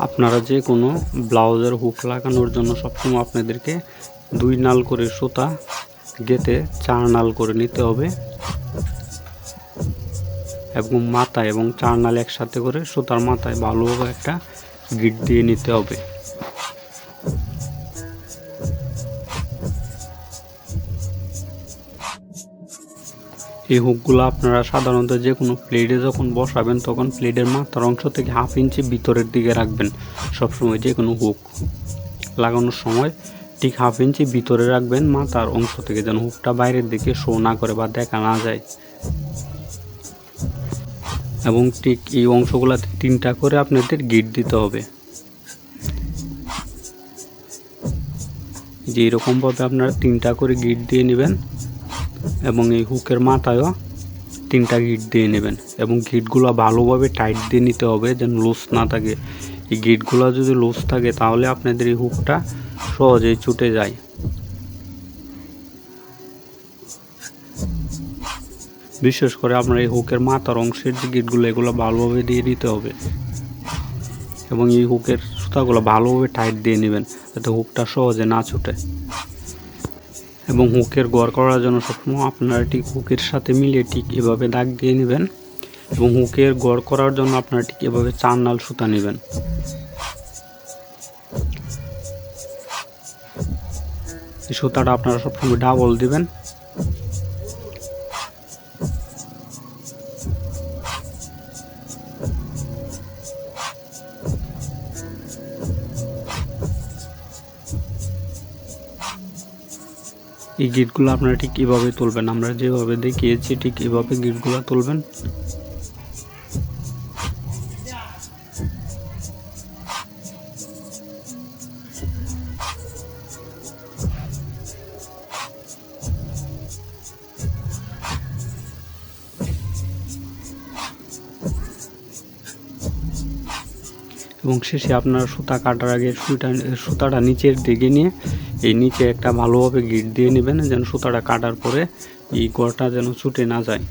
আপনারা যে কোনো ব্লাউজের হুক লাগানোর জন্য সবসময় আপনাদেরকে দুই নাল করে সুতা গেতে চার নাল করে নিতে হবে এবং মাথায় এবং চার নাল একসাথে করে সুতার মাথায় ভালোভাবে একটা গিট দিয়ে নিতে হবে। এই হুকগুলো আপনারা সাধারণত যে কোনো প্লেটে যখন বসাবেন, তখন প্লেটের মাথার অংশ থেকে হাফ ইঞ্চি ভিতরের দিকে রাখবেন। সবসময় যে কোনো হুক লাগানোর সময় ঠিক হাফ ইঞ্চি ভিতরে রাখবেন, মাথার অংশ থেকে যেন হুকটা বাইরের দিকে শো না করে বা দেখা না যায়। এবং ঠিক এই অংশগুলোতে তিনটা করে আপনাদের গিট দিতে হবে। যে এরকমভাবে আপনারা তিনটা করে গিট দিয়ে নেবেন এবং এই হুকের মাথায়ও তিনটা গিট দিয়ে নেবেন এবং গিটগুলো ভালোভাবে টাইট দিয়ে নিতে হবে যেন লুজ না থাকে। এই গিটগুলো যদি লুজ থাকে তাহলে আপনাদের এই হুকটা সহজেই ছুটে যায়। বিশেষ করে আপনার এই হুকের মাথার অংশের যে গিটগুলো এগুলো ভালোভাবে দিয়ে দিতে হবে। এবং এই হুকের সুতাগুলো ভালোভাবে টাইট দিয়ে নেবেন যাতে হুকটা সহজে না ছুটে। এবং হুকের গড় করার জন্য সবসময় আপনারা ঠিক হুকের সাথে মিলিয়ে ঠিক এভাবে দাগ দিয়ে নেবেন এবং হুকের গড় করার জন্য আপনারা ঠিক এভাবে চার নাল সুতা নেবেন। এই সুতাটা আপনারা সবসময় ডাবল দিবেন। এই গিটগুলো আপনারা ঠিক এভাবে তুলবেন। আমরা যেভাবে দেখিয়েছি ঠিক এভাবে গিটগুলো তুলবেন। এবং শেষে আপনারা সুতা কাটার আগে সুইটা, সুতাটা নিচের দিকে নিয়ে এই নিচে একটা ভালোভাবে গিট দিয়ে নেবেন, যেন সুতাটা কাটার পরে এই গড়টা যেন ছুটে না যায়।